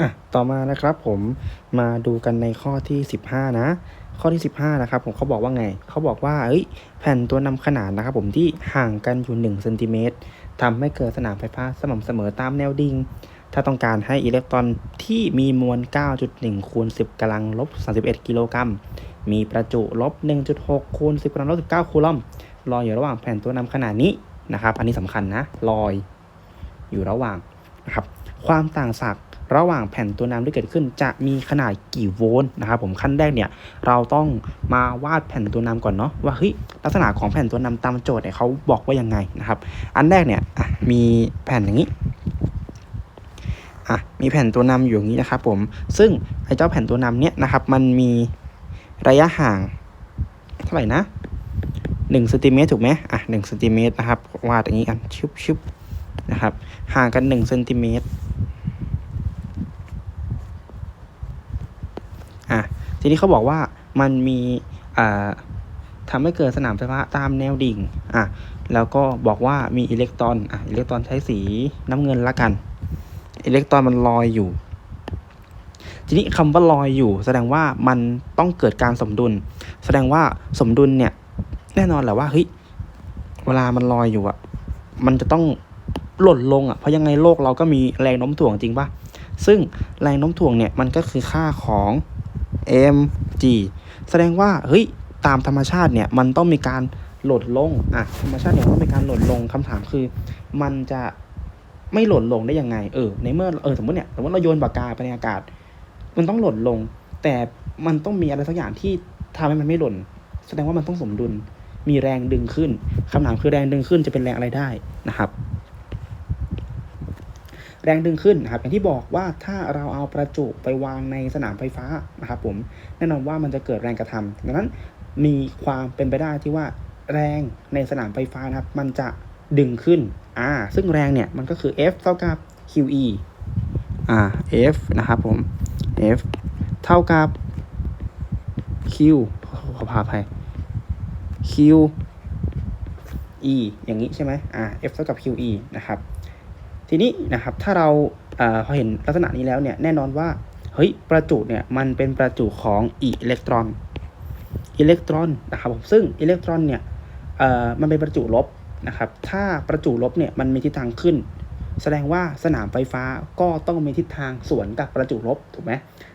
อะต่อมานะครับผมมาดูกันในข้อที่ 15 นะ ข้อที่ 15 นะครับผมเขาบอกว่าไง เขาบอกว่าเอ้ยแผ่นตัวนำขนานนะครับผมที่ห่างกันอยู่1เซนติเมตรทำให้เกิดสนามไฟฟ้าสม่ำเสมอตามแนวดิ่งถ้าต้องการให้อิเล็กตรอนที่มีมวล 9.1 คูณ 10กำลังลบ 31 กิโลกรัม มีประจุลบ 1.6 คูณ 10กำลังลบ 19 คูลอมลอยอยู่ระหว่างแผ่นตัวนำขนาดนี้นะครับ อันนี้สำคัญนะ ลอยอยู่ระหว่างนะครับ ความต่างศักย์ ระหว่างแผ่นตัวนำที่เกิดขึ้น จะมีขนาดกี่โวลต์นะครับผมขั้นแรกเนี่ยเราต้องมาวาดแผ่นตัวนำก่อนเนาะว่าเฮ้ยลักษณะของแผ่นตัวนำตามโจทย์เนี่ยเขาบอกว่ายังไงนะครับ อันแรกเนี่ยมีแผ่นอย่างนี้อะมีแผ่นตัวนำอยู่อย่างนี้นะครับผม ซึ่งไอ้เจ้าแผ่นตัวนำเนี่ยนะครับ มันมีระยะห่างเท่าไหร่นะ1เซนติเมตรถูกไหมอะ1เซนติเมตรนะครับ วาดอย่างนี้กันชุบชุบนะครับ ห่างกัน1เซนติเมตรอะ ทีนี้เขาบอกว่ามันมีอ่าทำให้เกิดสนามไฟฟ้าตามแนวดิ่งอะแล้วก็บอกว่ามีอิเล็กตรอนอะอิเล็กตรอนใช้สีน้ำเงินละกัน อิเล็กตรอนมันลอยอยู่ ทีนี้คำว่าลอยอยู่ แสดงว่ามันต้องเกิดการสมดุล แสดงว่าสมดุลเนี่ยแน่นอนแหละว่าเฮ้ยเวลามันลอยอยู่อะมันจะต้องหล่นลงอะเพราะยังไงโลกเราก็มีแรงโน้มถ่วงจริงปะซึ่งแรงโน้มถ่วงเนี่ยมันก็คือค่าของ mg แสดงว่าเฮ้ยตามธรรมชาติเนี่ยมันต้องมีการหล่นลงอะธรรมชาติเนี่ยต้องมีการหล่นลงคำถามคือ มันจะไม่หล่นลงได้ยังไง เออในเมื่อเออสมมติเนี่ยสมมติเราโยนปากกาไปในอากาศ มันต้องหล่นลง แต่มันต้องมีอะไรสักอย่างที่ทำให้มันไม่หล่น แสดงว่ามันต้องสมดุลมีแรงดึงขึ้นคำถามคือแรงดึงขึ้นจะเป็นแรงอะไรได้นะครับ แรงดึงขึ้นนะครับอย่างที่บอกว่าถ้าเราเอาประจุไปวางในสนามไฟฟ้านะครับผมแน่นอนว่ามันจะเกิดแรงกระทำดังนั้นมีความเป็นไปได้ที่ว่าแรงในสนามไฟฟ้านะครับ มันจะดึงขึ้นอ่าซึ่งแรงเนี่ยมันก็คือ F เท่ากับ QE อ่า F นะครับผม F เท่ากับ Q ขอพาภัย Q E อย่างนี้ใช่ไหมอ่า F เท่ากับ QE นะครับ ทีนี้นะครับถ้าเราเออพอเห็นลักษณะนี้แล้วเนี่ยแน่นอนว่าเฮ้ยประจุเนี่ยมันเป็นประจุของอิเล็กตรอนอิเล็กตรอนนะครับผมซึ่งอิเล็กตรอนเนี่ยมันเป็นประจุลบนะครับถ้าประจุลบเนี่ยมันมีทิศทางขึ้น แสดงว่าสนามไฟฟ้าก็ต้องมีทิศทางสวนกับประจุลบถูกไหม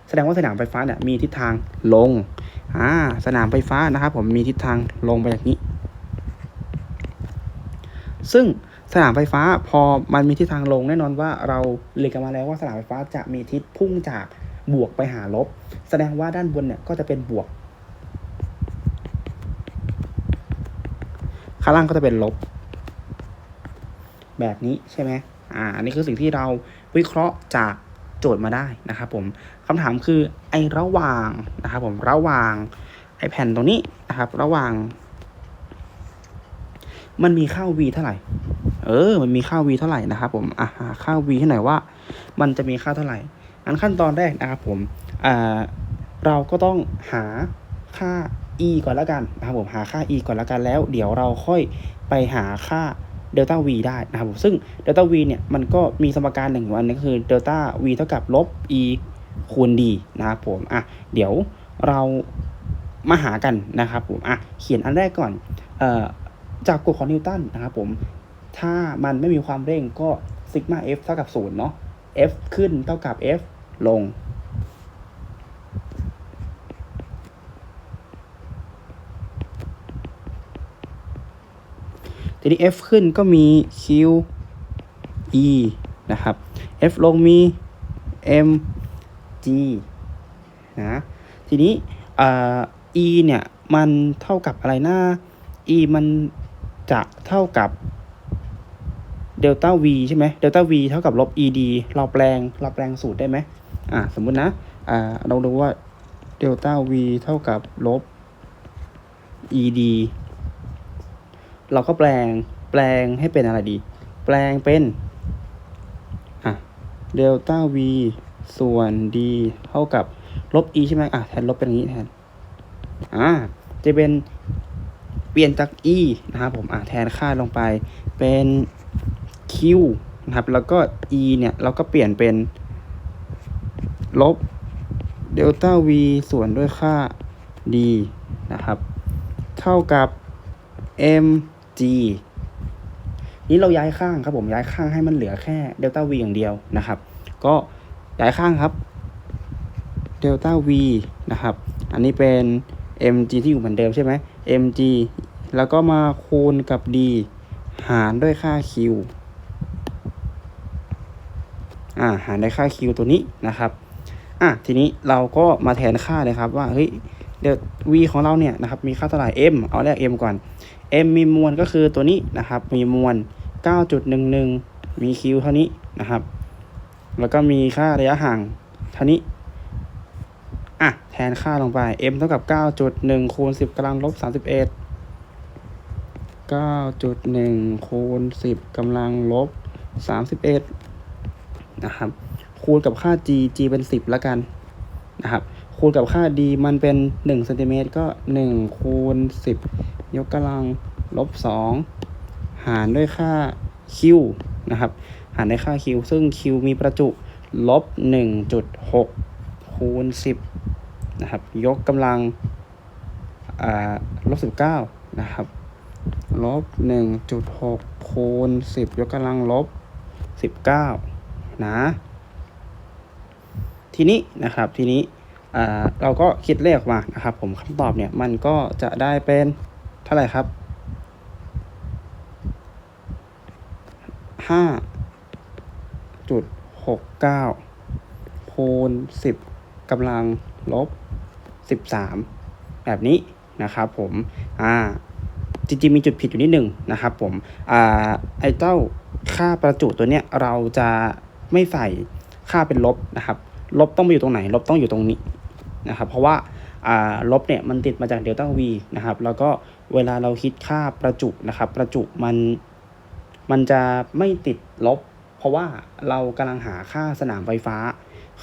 แสดงว่าสนามไฟฟ้าเนี่ยมีทิศทางลงอ่าสนามไฟฟ้านะครับผมมีทิศทางลงไปอย่างนี้ ซึ่ง สนามไฟฟ้าพอมันมีทิศทางลงแน่นอนว่าเราเรียนกันมาแล้วว่าสนามไฟฟ้าจะมีทิศพุ่งจากบวกไปหาลบ แสดงว่าด้านบนเนี่ยก็จะเป็นบวก ข้างล่างก็จะเป็นลบ แบบนี้ใช่ไหมอ่าอันนี้คือสิ่งที่เราวิเคราะห์จากโจทย์มาได้นะครับผมคำถามคือไอ้ระหว่างนะครับผมระหว่างไอ้แผ่นตรงนี้นะครับ ระหว่าง มันมีค่า v เท่าไหร่ เออ มันมีค่า v เท่าไหร่นะครับผม อะหาค่า v ให้หน่อยว่า มันจะมีค่าเท่าไหร่ อันขั้นตอนแรกนะครับผม อ่า เราก็ต้องหาค่า e ก่อนแล้วกันนะครับผม หาค่า e ก่อนแล้วกันแล้ว เดี๋ยวเราค่อยไปหาค่าเดลต้า v ได้นะครับผมซึ่งเดลต้า v เนี่ย มันก็มีสมการหนึ่งองอันนี้ก็คือเดลต้า v เท่ากับลบ e คูณ d นะครับผม อะ เดี๋ยวเรามาหากันนะครับผม อะ เขียนอันแรกก่อน เอ่อ จากกฎของนิวตันนะครับผม ถ้ามันไม่มีความเร่งก็ซิกมา f เท่ากับศูนย์เนาะ f ขึ้นเท่ากับ f ลง ทีนี้ f ขึ้นก็มี q e นะครับ f ลงมี m g นะ ทีนี้ e เนี่ย มันเท่ากับอะไรนะ e มัน จะเท่ากับเดลต้า v ใช่ไหมเดลต้า v เท่ากับลบ ed เราแปลงเราแปลงสูตรได้ไหมอ่าสมมุตินะอ่าเราดูว่าเดลต้า v เท่ากับลบ ed เราก็แปลงแปลงให้เป็นอะไรดี แปลงเป็นอะเดลต้า v ส่วน d เท่ากับลบ e ใช่ไหมอะแทนลบเป็นอย่างนี้แทนอ่าจะเป็น เปลี่ยนจาก e นะครับผมอะแทนค่าลงไปเป็น q นะครับแล้วก็ e เนี่ยเราก็เปลี่ยนเป็นลบเดลต้า v ส่วนด้วยค่า d นะครับ เท่ากับ mg นี้เราย้ายข้างครับผมย้ายข้างให้มันเหลือแค่เดลต้า v อย่างเดียวนะครับ ก็ย้ายข้างครับเดลต้า v นะครับ อันนี้เป็น mg ที่อยู่เหมือนเดิมใช่ไหม mg แล้วก็มาคูณกับ d หารด้วยค่า q อ่าหารด้วยค่า q ตัวนี้นะครับอะทีนี้เราก็มาแทนค่าเลยครับว่าเฮ้ยเดี๋ยว v ของเราเนี่ยนะครับมีค่าเท่าไหร่ m เอาแรก m ก่อน m มีมวลก็คือตัวนี้นะครับ มีมวล 9.11 มี q เท่านี้นะครับ แล้วก็มีค่าระยะห่างเท่านี้อะแทนค่าลงไป m เท่ากับ 9.1 คูณ 10กำลังลบ31 9.1คูณ10กำลังลบ31นะครับ คูณกับค่า g g เป็น10แล้วกันนะครับ คูณกับค่า d มันเป็น1เซนติเมตรก็1คูณ10ยกกำลังลบ2หารด้วยค่า q นะครับ หารด้วยค่า q ซึ่ง q มีประจุลบ1.6คูณ10นะครับ ยกกำลังอ่าลบ19นะครับ ลบ1.6คูณ10ยกกำลังลบ19นะ ทีนี้นะครับทีนี้อ่าเราก็คิดเลขมานะครับ ผมคำตอบเนี่ยมันก็จะได้เป็นเท่าไหร่ครับห้าจุดหกเก้าคูณสิบกำลังลบสิบสามแบบนี้นะครับผม อ่า จริงๆมีจุดผิดอยู่นิดหนึ่งนะครับผมอ่าไอ้เจ้าค่าประจุตัวเนี้ยเราจะไม่ใส่ค่าเป็นลบนะครับลบต้องไปอยู่ตรงไหน ลบต้องอยู่ตรงนี้นะครับเพราะว่าอ่าลบเนี่ยมันติดมาจากเดลต้า v นะครับแล้วก็เวลาเราคิดค่าประจุนะครับประจุมันมันจะไม่ติดลบ เพราะว่าเรากำลังหาค่าสนามไฟฟ้า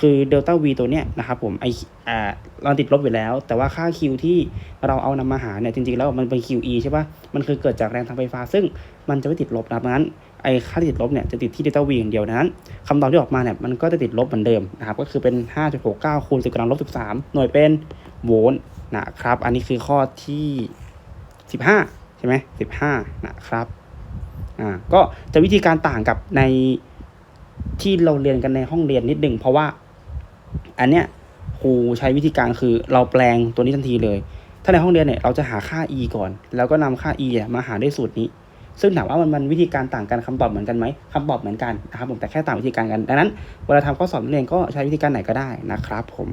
คือเดลต้า v ตัวเนี้ยนะครับผมไออ่าเราติดลบอยู่แล้ว แต่ว่าค่า q ที่เราเอานำมาหาเนี่ยจริงๆแล้วมันเป็น qe ใช่ปะมันคือเกิดจากแรงทางไฟฟ้า ซึ่งมันจะไม่ติดลบนะครับดังนั้นไอค่าที่ติดลบเนี่ยจะติดที่เดลต้า v อย่างเดียวนั้นคำตอบที่ออกมาเนี่ยมันก็จะติดลบเหมือนเดิมนะครับก็คือเป็น 5.69คูณ10กำลังลบ13 หน่วยเป็นโวลต์นะครับ อันนี้คือข้อที่ 15 ใช่ไหม15 นะครับอ่าก็จะวิธีการต่างกับในที่เราเรียนกันในห้องเรียนนิดหนึ่งเพราะว่า อันเนี้ยครูใช้วิธีการคือเราแปลงตัวนี้ทันทีเลย ถ้าในห้องเรียนเนี่ยเราจะหาค่า e ก่อน แล้วก็นำค่า e เนี่ยมาหาด้วยสูตรนี้ ซึ่งถามว่ามันมันวิธีการต่างกันคำตอบเหมือนกันไหมคำตอบเหมือนกันนะครับผมแต่แค่ต่างวิธีการกัน ดังนั้นเวลาทำข้อสอบนักเรียนก็ใช้วิธีการไหนก็ได้นะครับผม